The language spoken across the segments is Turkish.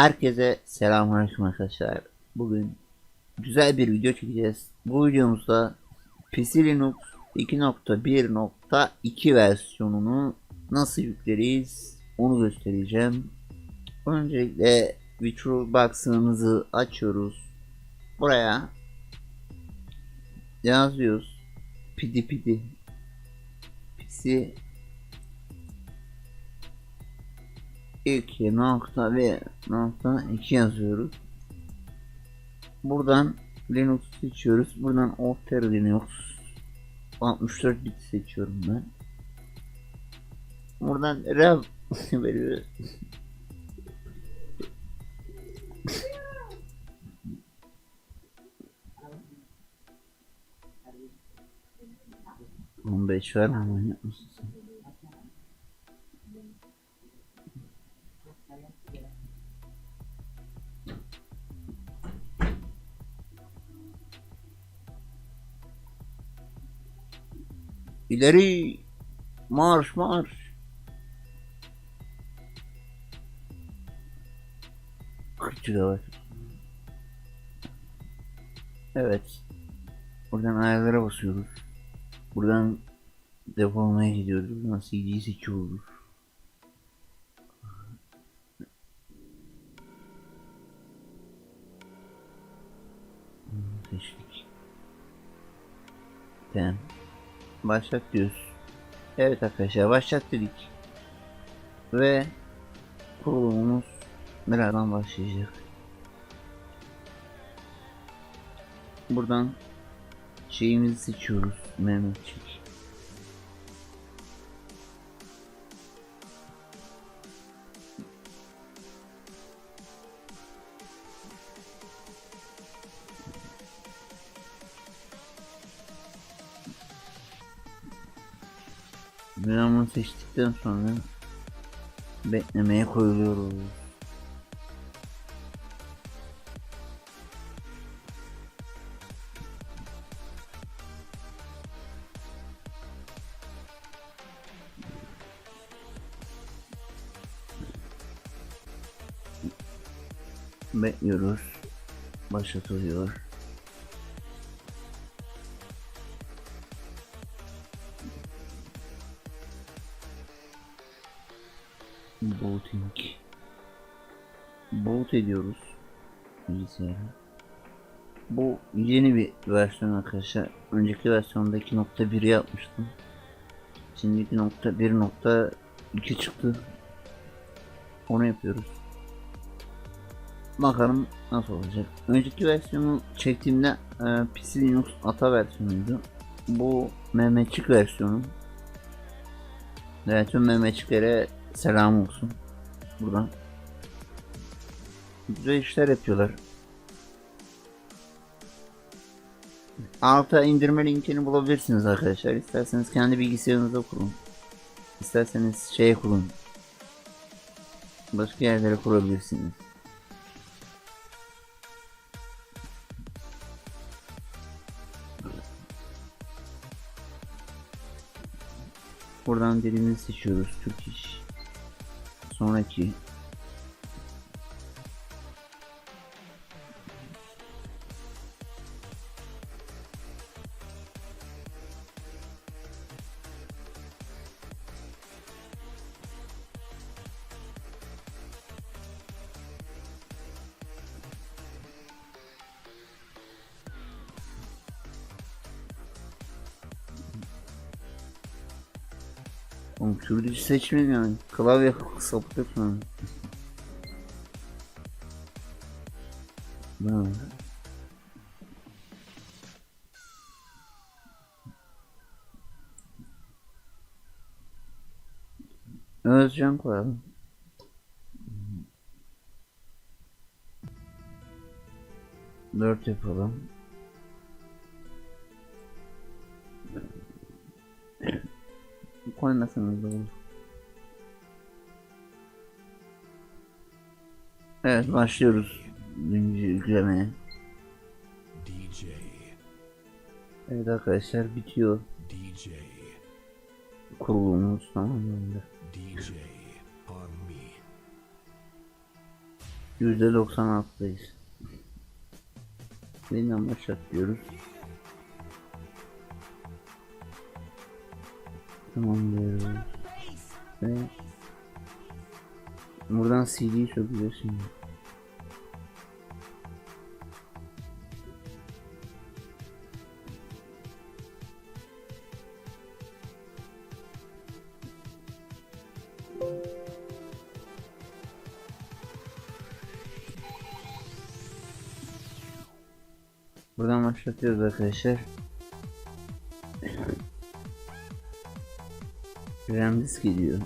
Herkese selamünaleyküm arkadaşlar. Bugün güzel bir video çekeceğiz. Bu videomuzda PC Linux 2.1.2 versiyonunu nasıl yükleriz onu göstereceğim. Öncelikle VirtualBox'ımızı açıyoruz. Buraya yazıyoruz. Pidi pidi PC 2 nokta ve nokta 2 yazıyoruz. Buradan Linux seçiyoruz. Buradan Alter Linux 64 bit seçiyorum ben. Buradan RAM veriyor. On beş ver ama manyak İleri marş marş. 40 GB. Evet. Buradan ayarlara basıyoruz. Buradan depolamaya gidiyoruz. Buradan CD'yi seçiyoruz. Seçtik. Tamam. Başlat diyoruz. Evet arkadaşlar başlat dedik. Ve kurulumumuz birazdan başlayacak. Buradan şeyimizi seçiyoruz. Mehmetçik. Dinamo seçtikten sonra beklemeye koyuluyoruz. Bekliyoruz. Başlatılıyor. Booting. Boot ediyoruz bilgisayara. Bu yeni bir versiyon arkadaşlar. Önceki versiyonda 2.1 yapmıştım. Şimdi 2.1.2 çıktı. Onu yapıyoruz. Bakalım nasıl olacak. Önceki versiyonu çektiğimde e, PC Linux ata versiyonuydu. Bu Mehmetçik versiyonu. Evet tüm Mehmetçiklere selam olsun. Buradan. Güzel işler yapıyorlar. Alta indirme linkini bulabilirsiniz arkadaşlar. İsterseniz kendi bilgisayarınızda kurun. İsterseniz şeye kurun. Başka yerlere kurabilirsiniz. Buradan dilimizi seçiyoruz. Türk iş. Sonraki. Oğlum Türk iş seçmedim yani. Klavye sapıtık mı? Ne? Özcan koyalım. Dört yapalım. Koymasanız da olur. Evet başlıyoruz. Birinci yüklemeye. DJ, Evet arkadaşlar bitiyor DJ, kurulumumuz tamamlandı. DJ on me. %96'dayız. Yeniden başlat diyoruz. Tamam diyoruz. Ve buradan CD'yi sökeceğiz şimdi. Buradan başlatıyoruz arkadaşlar. RAM disk geliyor.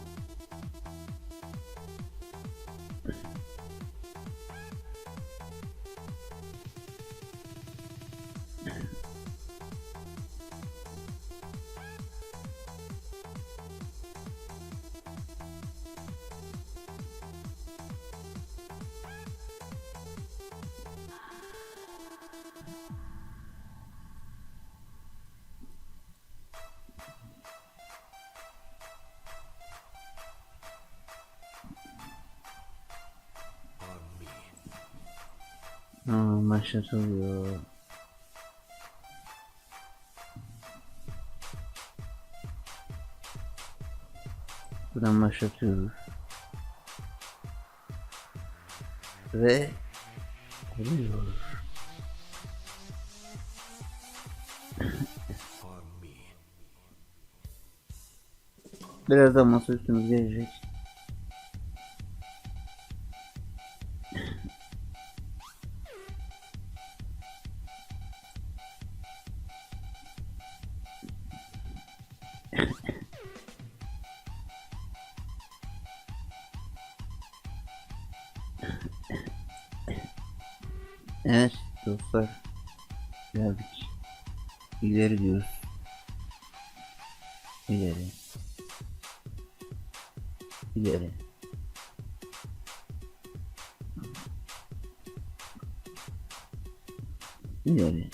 Aa, başlatılıyor. Buradan başlatıyoruz. Ve me. Birazdan masa üstümüz gelecek. Evet dostlar geldik. İleri diyoruz. İleri. İleri. İleri.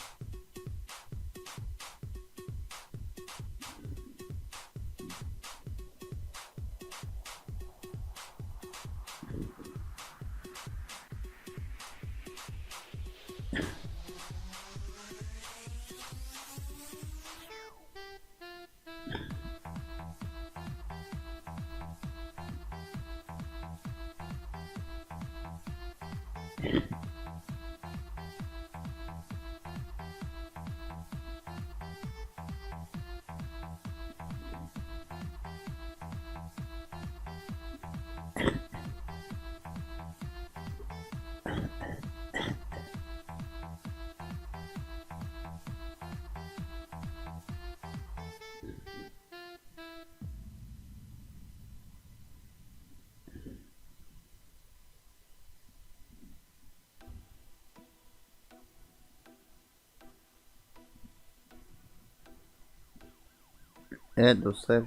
Evet dostlar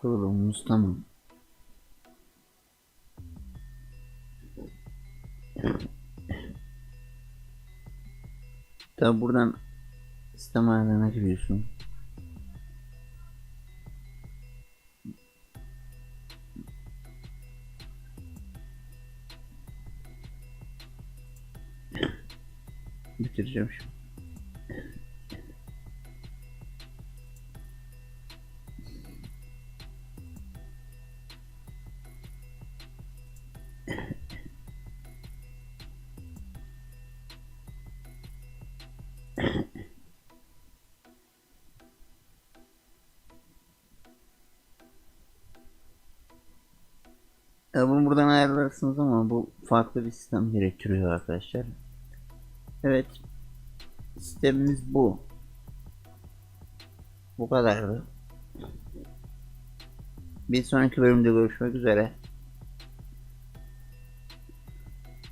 kurulumumuz tamam. Tabi buradan sistem ayarlarına giriyorsun. Bitireceğim şimdi. Ya bunu buradan ayarlarsınız ama bu farklı bir sistem gerektiriyor arkadaşlar. Evet. Sistemimiz bu. Bu kadardı. Bir sonraki bölümde görüşmek üzere.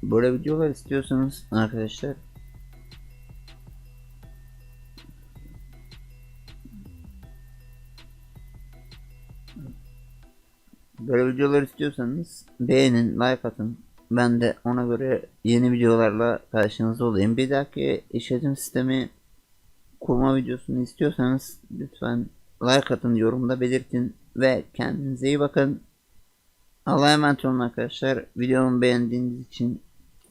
Böyle videolar istiyorsanız arkadaşlar Böyle videolar istiyorsanız beğenin, like atın. Ben de ona göre yeni videolarla karşınızda olayım. Bir dahaki işletim sistemi kurma videosunu istiyorsanız lütfen like atın, yorumda belirtin ve kendinize iyi bakın. Allah'a emanet olun arkadaşlar. Videomu beğendiğiniz için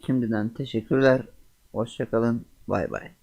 Şimdiden teşekkürler. Hoşçakalın. Bay bay.